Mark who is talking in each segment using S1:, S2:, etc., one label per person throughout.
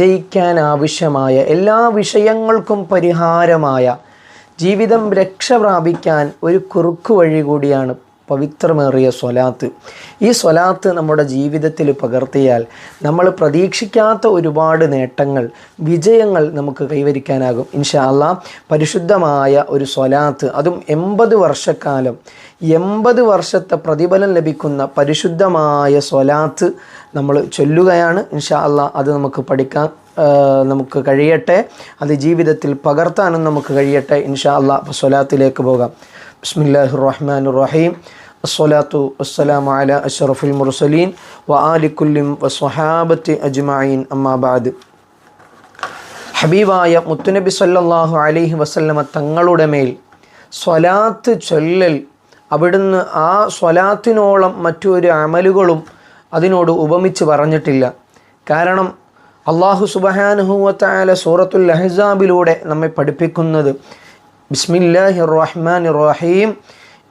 S1: വിജയിക്കാൻ ആവശ്യമായ എല്ലാ വിഷയങ്ങൾക്കും പരിഹാരമായ ജീവിതം രക്ഷ പ്രാപിക്കാൻ ഒരു കുറുക്കു വഴി കൂടിയാണ് പവിത്രമേറിയ സ്വലാത്ത്. ഈ സ്വലാത്ത് നമ്മുടെ ജീവിതത്തിൽ പകർത്തിയാൽ നമ്മൾ പ്രതീക്ഷിക്കാത്ത ഒരുപാട് നേട്ടങ്ങൾ വിജയങ്ങൾ നമുക്ക് കൈവരിക്കാനാകും. ഇൻഷാ പരിശുദ്ധമായ ഒരു സ്വലാത്ത് അതും എൺപത് വർഷക്കാലം എൺപത് വർഷത്തെ പ്രതിഫലം ലഭിക്കുന്ന പരിശുദ്ധമായ സ്വലാത്ത് നമ്മൾ ചൊല്ലുകയാണ്. ഇൻഷാ അത് നമുക്ക് പഠിക്കാൻ നമുക്ക് കഴിയട്ടെ. അത് ജീവിതത്തിൽ പകർത്താനും നമുക്ക് കഴിയട്ടെ. ഇൻഷാ അള്ളാ സ്വലാത്തിലേക്ക് പോകാം. ബിസ്മില്ലാഹി റഹ്മാൻ റഹീം. അസ്സലാത്തു വസ്സലാമു അല അഷറഫുൽ മുർസലീൻ വ ആലിക്കുല്ലിം വസ്വഹാബത്ത് അജ്മായിൻ അമ്മാബാദ് ഹബീബായ മുത്തുനബി സല്ലാഹു അലൈഹി വസല്ലമ തങ്ങളുടെ മേൽ സ്വലാത്ത് ചൊല്ലൽ. അവിടുന്ന് ആ സ്വലാത്തിനോളം മറ്റൊരു അമലുകളും അതിനോട് ഉപമിച്ച് പറഞ്ഞിട്ടില്ല. കാരണം അള്ളാഹു സുബഹാനുഹൂവത്തായ സൂറത്തുൽ അഹ്സാബിലൂടെ നമ്മെ പഠിപ്പിക്കുന്നത്. ബിസ്മില്ലാഹി റഹ്മാൻ റഹീം.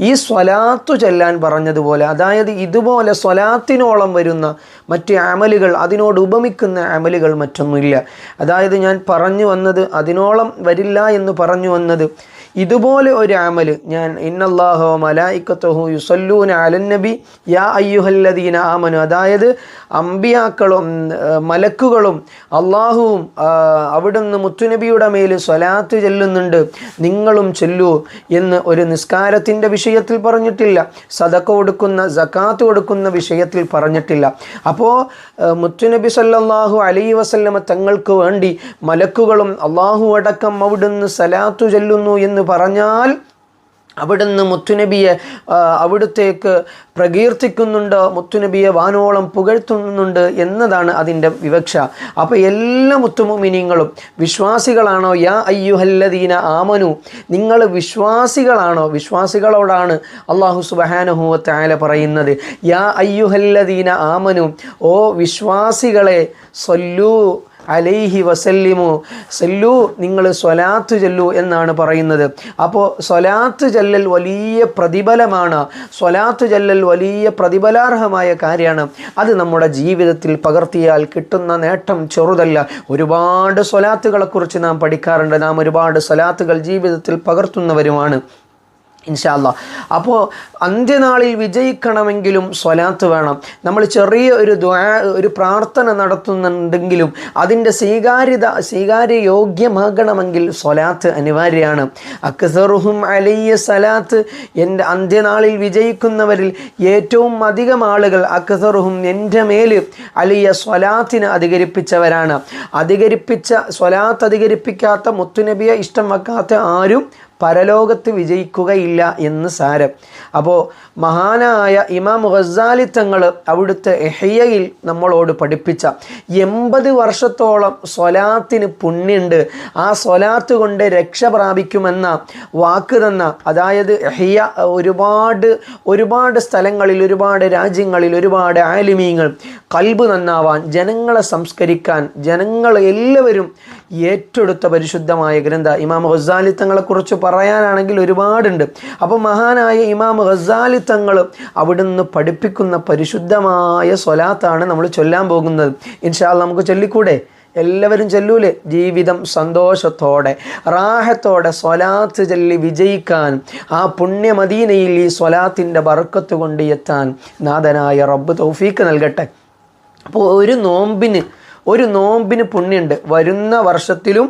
S1: ഈ സ്വലാത്തു ചെല്ലാൻ പറഞ്ഞതുപോലെ അതായത് ഇതുപോലെ സ്വലാത്തിനോളം വരുന്ന മറ്റ് അമലുകൾ അതിനോട് ഉപമിക്കുന്ന അമലുകൾ മറ്റൊന്നുമില്ല. അതായത് ഞാൻ പറഞ്ഞു വന്നത് അതിനോളം വരില്ല എന്ന് പറഞ്ഞു വന്നത് ഇതുപോലെ ഒരു അമൽ ഞാൻ ഇന്നല്ലാഹോ മലായിക്കത്തഹു യുസല്ലൂന അലന്നബി യാ അയ്യുഹല്ലദീന ആമനു. അതായത് അമ്പിയാക്കളും മലക്കുകളും അള്ളാഹുവും അവിടുന്ന് മുത്തുനബിയുടെ മേൽ സ്വലാത്ത് ചെല്ലുന്നുണ്ട്. നിങ്ങളും ചെല്ലൂ എന്ന് ഒരു നിസ്കാരത്തിന്റെ വിഷയത്തിൽ പറഞ്ഞിട്ടില്ല. സദക്ക കൊടുക്കുന്ന ജക്കാത്ത് കൊടുക്കുന്ന വിഷയത്തിൽ പറഞ്ഞിട്ടില്ല. അപ്പോൾ മുത്തുനബി സല്ലാഹു അലൈ വസല്ലമ തങ്ങൾക്ക് വേണ്ടി മലക്കുകളും അള്ളാഹു അടക്കം അവിടുന്ന് സലാത്തു ചെല്ലുന്നു എന്ന് പറഞ്ഞാൽ അവിടുന്ന് മുത്തുനബിയെ അവിടുത്തേക്ക് പ്രകീർത്തിക്കുന്നുണ്ട്? മുത്തുനബിയെ വാനോളം പുകഴ്ത്തുന്നുണ്ട് എന്നതാണ് അതിന്റെ വിവക്ഷ. അപ്പോൾ എല്ലാ മുത്തുമുമിനിങ്ങളും വിശ്വാസികളാണോ? യാ അയ്യുഹല്ലദീന ആമനു. നിങ്ങൾ വിശ്വാസികളാണോ? വിശ്വാസികളോടാണ് അള്ളാഹു സുബഹാനുഹൂവത്തായ പറയുന്നത്. യാ അയ്യുഹല്ലദീന ആമനു. ഓ വിശ്വാസികളെ സൊല്ലു. അലൈഹി വസല്ലിമു. സല്ലു നിങ്ങൾ സ്വലാത്ത് ചെല്ലു എന്നാണ് പറയുന്നത്. അപ്പോൾ സ്വലാത്ത് ചെല്ലൽ വലിയ പ്രതിഫലമാണ്. സ്വലാത്ത് ചെല്ലൽ വലിയ പ്രതിഫലാർഹമായ കാര്യമാണ്. അത് നമ്മുടെ ജീവിതത്തിൽ പകർത്തിയാൽ കിട്ടുന്ന നേട്ടം ചെറുതല്ല. ഒരുപാട് സ്വലാത്തുകളെക്കുറിച്ച് നാം പഠിക്കാറുണ്ട്. നാം ഒരുപാട് സ്വലാത്തുകൾ ജീവിതത്തിൽ പകർത്തുന്നവരുമാണ്. ഇൻഷാല്ല അപ്പോൾ അന്ത്യനാളിൽ വിജയിക്കണമെങ്കിലും സ്വലാത്ത് വേണം. നമ്മൾ ചെറിയ ഒരു ഒരു പ്രാർത്ഥന നടത്തുന്നുണ്ടെങ്കിലും അതിന്റെ സ്വീകാര്യത സ്വീകാര്യ യോഗ്യമാകണമെങ്കിൽ സ്വലാത്ത് അനിവാര്യമാണ്. അക്സറുഹും അലയ്യ സലാത്ത് എന്റെ അന്ത്യനാളിൽ വിജയിക്കുന്നവരിൽ ഏറ്റവും അധികം ആളുകൾ അക്സറുഹും എന്റെ മേൽ അലിയ സ്വലാത്തിന് അധികരിപ്പിച്ചവരാണ്. അധികരിപ്പിച്ച സ്വലാത്ത് അധികരിപ്പിക്കാത്ത മുത്തുനബിയെ ഇഷ്ടം വെക്കാത്ത ആരും പരലോകത്ത് വിജയിക്കുകയില്ല എന്ന് സാരം. അപ്പോൾ മഹാനായ ഇമാം ഗസാലി തങ്ങൾ അവിടുത്തെ എഹയ്യയിൽ നമ്മളോട് പഠിപ്പിച്ച എൺപത് വർഷത്തോളം സ്വലാത്തിന് പുണ്യുണ്ട്. ആ സ്വലാത്ത് കൊണ്ട് രക്ഷ പ്രാപിക്കുമെന്ന വാക്ക് തന്ന അതായത് എഹയ്യ ഒരുപാട് ഒരുപാട് സ്ഥലങ്ങളിൽ ഒരുപാട് രാജ്യങ്ങളിൽ ഒരുപാട് ആലിമീങ്ങൾ കൽബ് നന്നാവാൻ ജനങ്ങളെ സംസ്കരിക്കാൻ ജനങ്ങൾ എല്ലാവരും ഏറ്റെടുത്ത പരിശുദ്ധമായ ഗ്രന്ഥ ഇമാം ഗസാലി തങ്ങളെക്കുറിച്ച് പറയാനാണെങ്കിൽ ഒരുപാടുണ്ട്. അപ്പോൾ മഹാനായ ഇമാം ഹസാലി തങ്ങൾ അവിടുന്ന് പഠിപ്പിക്കുന്ന പരിശുദ്ധമായ സ്വലാത്താണ് നമ്മൾ ചൊല്ലാൻ പോകുന്നത്. ഇൻഷാൽ നമുക്ക് ചൊല്ലിക്കൂടെ? എല്ലാവരും ചൊല്ലൂലേ? ജീവിതം സന്തോഷത്തോടെ റാഹത്തോടെ സ്വലാത്ത് ചൊല്ലി വിജയിക്കാൻ ആ പുണ്യമദീനയിൽ ഈ സ്വലാത്തിന്റെ ബർക്കത്ത് കൊണ്ട് എത്താൻ നാഥനായ റബ്ബ് തൗഫീക്ക് നൽകട്ടെ. അപ്പോൾ ഒരു നോമ്പിന് ഒരു നോമ്പിന് പുണ്യമുണ്ട് വരുന്ന വർഷത്തിലും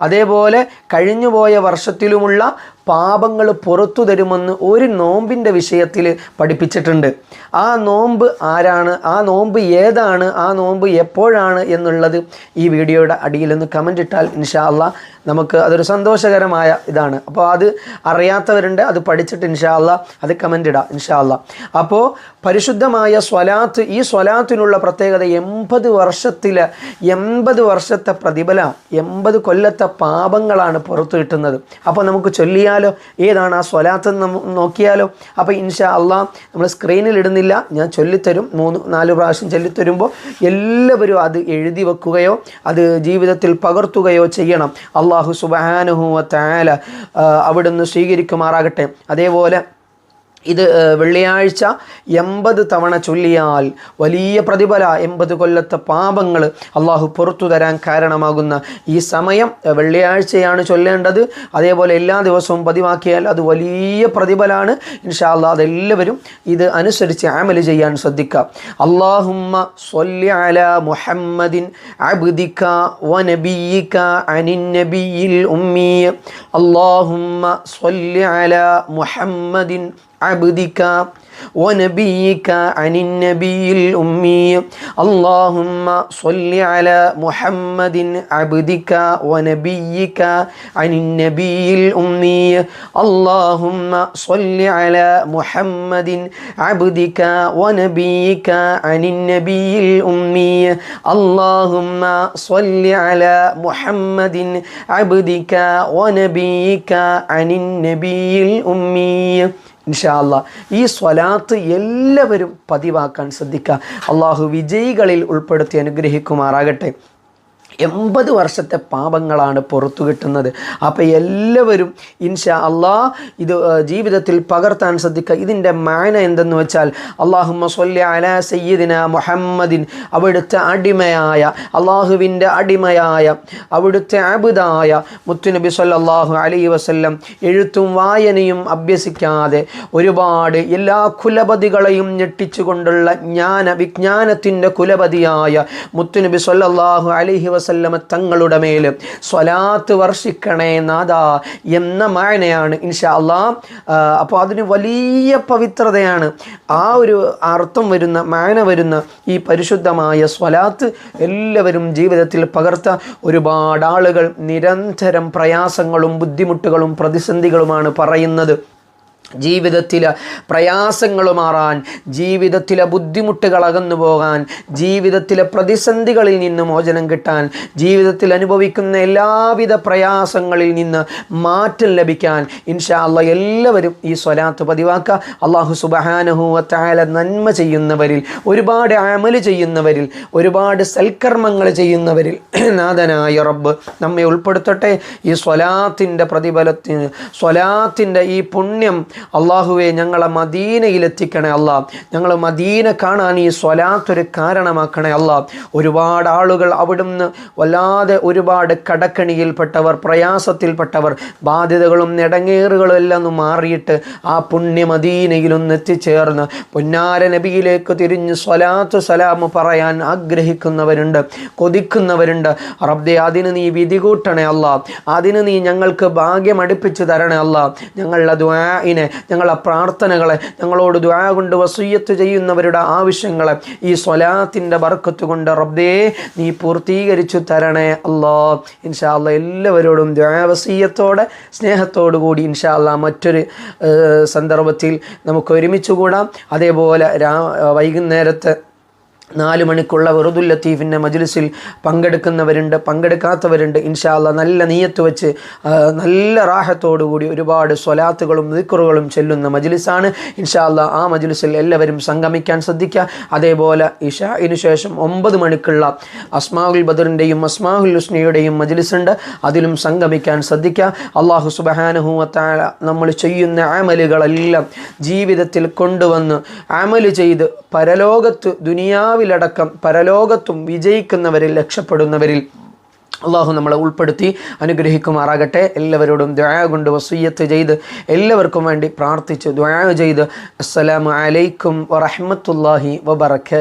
S1: അതേപോലെ കഴിഞ്ഞുപോയ വർഷത്തിലുമുള്ള പാപങ്ങൾ പുറത്തു തരുമെന്ന് ഒരു നോമ്പിന്റെ വിഷയത്തിൽ പഠിപ്പിച്ചിട്ടുണ്ട്. ആ നോമ്പ് ആരാണ്? ആ നോമ്പ് ഏതാണ്? ആ നോമ്പ് എപ്പോഴാണ് എന്നുള്ളത് ഈ വീഡിയോയുടെ അടിയിൽ ഒന്ന് കമന്റ് ഇട്ടാൽ ഇൻഷാ അല്ല നമുക്ക് അതൊരു സന്തോഷകരമായ ഇതാണ്. അപ്പോൾ അത് അറിയാത്തവരുണ്ട് അത് പഠിച്ചിട്ട് ഇൻഷാ അല്ല അത് കമന്റ് ഇടാം ഇൻഷാ അല്ല അപ്പോൾ പരിശുദ്ധമായ സ്വലാത്ത് ഈ സ്വലാത്തിനുള്ള പ്രത്യേകത എൺപത് വർഷത്തിൽ എൺപത് വർഷത്തെ പ്രതിഫല എൺപത് കൊല്ലത്തെ പാപങ്ങളാണ് പുറത്തു കിട്ടുന്നത്. അപ്പോൾ നമുക്ക് ചൊല്ലിയാലോ ഏതാണ് ആ സ്വലാത്ത് നോക്കിയാലോ? അപ്പോൾ ഇൻഷാ അള്ളാ നമ്മൾ സ്ക്രീനിൽ ഇടുന്നില്ല. ഞാൻ ചൊല്ലിത്തരും. മൂന്ന് നാല് പ്രാവശ്യം ചൊല്ലിത്തരുമ്പോൾ എല്ലാവരും അത് എഴുതി വെക്കുകയോ അത് ജീവിതത്തിൽ പകർത്തുകയോ ചെയ്യണം. അള്ളാഹു സുബാനുഹുവ താല അവിടുന്ന് സ്വീകരിക്കുമാറാകട്ടെ. അതേപോലെ ഇത് വെള്ളിയാഴ്ച എൺപത് തവണ ചൊല്ലിയാൽ വലിയ പ്രതിഫല എൺപത് കൊല്ലത്തെ പാപങ്ങൾ അള്ളാഹു പുറത്തു തരാൻ കാരണമാകുന്ന ഈ സമയം വെള്ളിയാഴ്ചയാണ് ചൊല്ലേണ്ടത്. അതേപോലെ എല്ലാ ദിവസവും പതിവാക്കിയാൽ അത് വലിയ പ്രതിഫലമാണ് ഇൻഷാ അള്ളാഹ് അതെല്ലാവരും ഇത് അനുസരിച്ച് ആമൽ ചെയ്യാൻ ശ്രദ്ധിക്കുക അള്ളാഹുമ്മ അല മുഹമ്മദിൻ അബ്ദിക വനബിയിക അനിൻ നബിയിൽ ഉമ്മിയ അള്ളാഹുമ്മ അല മുഹമ്മദിൻ عبدك ونبيك عن النبي الأمي اللهم صل على محمد عبدك ونبيك عن النبي الأمي اللهم صل على محمد عبدك ونبيك عن النبي الأمي اللهم صل على محمد عبدك ونبيك عن النبي الأمي ഇൻഷാല്ല ഈ സ്വലാത്ത് എല്ലാവരും പതിവാക്കാൻ ശ്രദ്ധിക്കുക അള്ളാഹു വിജയികളിൽ ഉൾപ്പെടുത്തി അനുഗ്രഹിക്കുമാറാകട്ടെ. എൺപത് വർഷത്തെ പാപങ്ങളാണ് പുറത്തു കിട്ടുന്നത്. അപ്പോൾ എല്ലാവരും ഇൻഷാ അള്ളാ ഇത് ജീവിതത്തിൽ പകർത്താൻ ശ്രദ്ധിക്കുക ഇതിന്റെ മാന എന്തെന്ന് വെച്ചാൽ അള്ളാഹുമ്മ സ്വല്ലി അല സയ്യിദിന മുഹമ്മദിൻ അവിടുത്തെ അടിമയായ അള്ളാഹുവിന്റെ അടിമയായ അവിടുത്തെ അബുദായ മുത്തുനബി സല്ലാഹു അലൈ വസ്ല്ലം എഴുത്തും വായനയും അഭ്യസിക്കാതെ ഒരുപാട് എല്ലാ കുലപതികളെയും ഞെട്ടിച്ചുകൊണ്ടുള്ള ജ്ഞാന വിജ്ഞാനത്തിന്റെ കുലപതിയായ മുത്തുനബി സല്ലാഹു അലൈഹി വസല്ലമ തങ്ങളുടെ മേൽ സ്വലാത്ത് വർഷിക്കണേ നാദ എന്ന മായനയാണ് ഇൻഷാ അള്ളാ അപ്പോൾ അതിന് വലിയ പവിത്രതയാണ്. ആ ഒരു അർത്ഥം വരുന്ന മായന വരുന്ന ഈ പരിശുദ്ധമായ സ്വലാത്ത് എല്ലാവരും ജീവിതത്തിൽ പകർത്ത ഒരുപാട് ആളുകൾ നിരന്തരം പ്രയാസങ്ങളും ബുദ്ധിമുട്ടുകളും പ്രതിസന്ധികളുമാണ് പറയുന്നത്. ജീവിതത്തിലെ പ്രയാസങ്ങൾ മാറാൻ ജീവിതത്തിലെ ബുദ്ധിമുട്ടുകൾ അകന്നു പോകാൻ ജീവിതത്തിലെ പ്രതിസന്ധികളിൽ നിന്ന് മോചനം കിട്ടാൻ ജീവിതത്തിൽ അനുഭവിക്കുന്ന എല്ലാവിധ പ്രയാസങ്ങളിൽ നിന്ന് മാറ്റം ലഭിക്കാൻ ഇൻഷാ അല്ല എല്ലാവരും ഈ സ്വലാത്ത് പതിവാക്കുക. അള്ളാഹു സുബഹാനഹുവത്തായ നന്മ ചെയ്യുന്നവരിൽ ഒരുപാട് അമൽ ചെയ്യുന്നവരിൽ ഒരുപാട് സൽക്കർമ്മങ്ങൾ ചെയ്യുന്നവരിൽ നാഥനായ റബ്ബ് നമ്മെ ഉൾപ്പെടുത്തട്ടെ. ഈ സ്വലാത്തിന്റെ പ്രതിഫലത്തിന് സ്വലാത്തിന്റെ ഈ പുണ്യം അള്ളാഹുവെ ഞങ്ങളെ മദീനയിലെത്തിക്കണേ അല്ല. ഞങ്ങൾ മദീന കാണാൻ ഈ സ്വലാത്തൊരു കാരണമാക്കണേ അല്ല. ഒരുപാട് ആളുകൾ അവിടുന്ന് വല്ലാതെ ഒരുപാട് കടക്കണിയിൽപ്പെട്ടവർ പ്രയാസത്തിൽപ്പെട്ടവർ ബാധ്യതകളും നെടങ്ങേറുകളും എല്ലാം ഒന്ന് മാറിയിട്ട് ആ പുണ്യ മദീനയിലൊന്ന് എത്തിച്ചേർന്ന് പൊന്നാര നബിയിലേക്ക് തിരിഞ്ഞ് സ്വലാത്ത് സലാം പറയാൻ ആഗ്രഹിക്കുന്നവരുണ്ട് കൊതിക്കുന്നവരുണ്ട്. റബ്ദെ അതിന് നീ വിധി കൂട്ടണേ അല്ല. അതിന് നീ ഞങ്ങൾക്ക് ഭാഗ്യം അടുപ്പിച്ച് തരണേ അല്ല. ഞങ്ങളുടെ ദ്വാഇനെ ഞങ്ങളെ പ്രാർത്ഥനകളെ ഞങ്ങളോട് ദ്വാ കൊണ്ട് വസൂയത്ത് ചെയ്യുന്നവരുടെ ആവശ്യങ്ങളെ ഈ സ്വലാത്തിന്റെ ബർക്കത്ത് കൊണ്ട് റബ്ദേ നീ പൂർത്തീകരിച്ചു തരണേ അല്ലാ. ഇൻഷാ അല്ലാ എല്ലാവരോടും ദ്വാവസീയത്തോടെ സ്നേഹത്തോടു കൂടി ഇൻഷാ മറ്റൊരു സന്ദർഭത്തിൽ നമുക്ക് ഒരുമിച്ച് കൂടാം. അതേപോലെ രാ വൈകുന്നേരത്തെ നാല് മണിക്കുള്ള വെറുതുൽ ലത്തീഫിന്റെ മജ്ലിസിൽ പങ്കെടുക്കുന്നവരുണ്ട് പങ്കെടുക്കാത്തവരുണ്ട്. ഇൻഷാല്ല നല്ല നീയത്ത് വെച്ച് നല്ല റാഹത്തോടു കൂടി ഒരുപാട് സ്വലാത്തുകളും ദിക്കറുകളും ചെല്ലുന്ന മജ്ലിസാണ്. ഇൻഷാല്ല ആ മജ്ലിസിൽ എല്ലാവരും സംഗമിക്കാൻ ശ്രദ്ധിക്കുക. അതേപോലെ ഇഷാഇനു ശേഷം ഒമ്പത് മണിക്കുള്ള അസ്മാഹുൽ ബദറിന്റെയും അസ്മാഹുൽ ഹുസ്നയുടെയും മജ്ലിസുണ്ട്. അതിലും സംഗമിക്കാൻ ശ്രദ്ധിക്കുക. അള്ളാഹു സുബഹാനുഹൂവത്തായ നമ്മൾ ചെയ്യുന്ന ആമലുകളെല്ലാം ജീവിതത്തിൽ കൊണ്ടുവന്ന് ആമൽ ചെയ്ത് പരലോകത്ത് ദുനിയാവിലടക്കം പരലോകത്തും വിജയിക്കുന്നവരിൽ രക്ഷപ്പെടുന്നവരിൽ അള്ളാഹു നമ്മളെ ഉൾപ്പെടുത്തി അനുഗ്രഹിക്കുമാറാകട്ടെ. എല്ലാവരോടും ദയാ കൊണ്ട് വസൂയത്ത് ചെയ്ത് എല്ലാവർക്കും വേണ്ടി പ്രാർത്ഥിച്ച് ദയാ ചെയ്ത്. അസ്സലാമു അലൈക്കും വറഹ്മത്തുള്ളാഹി വബറകാതുഹു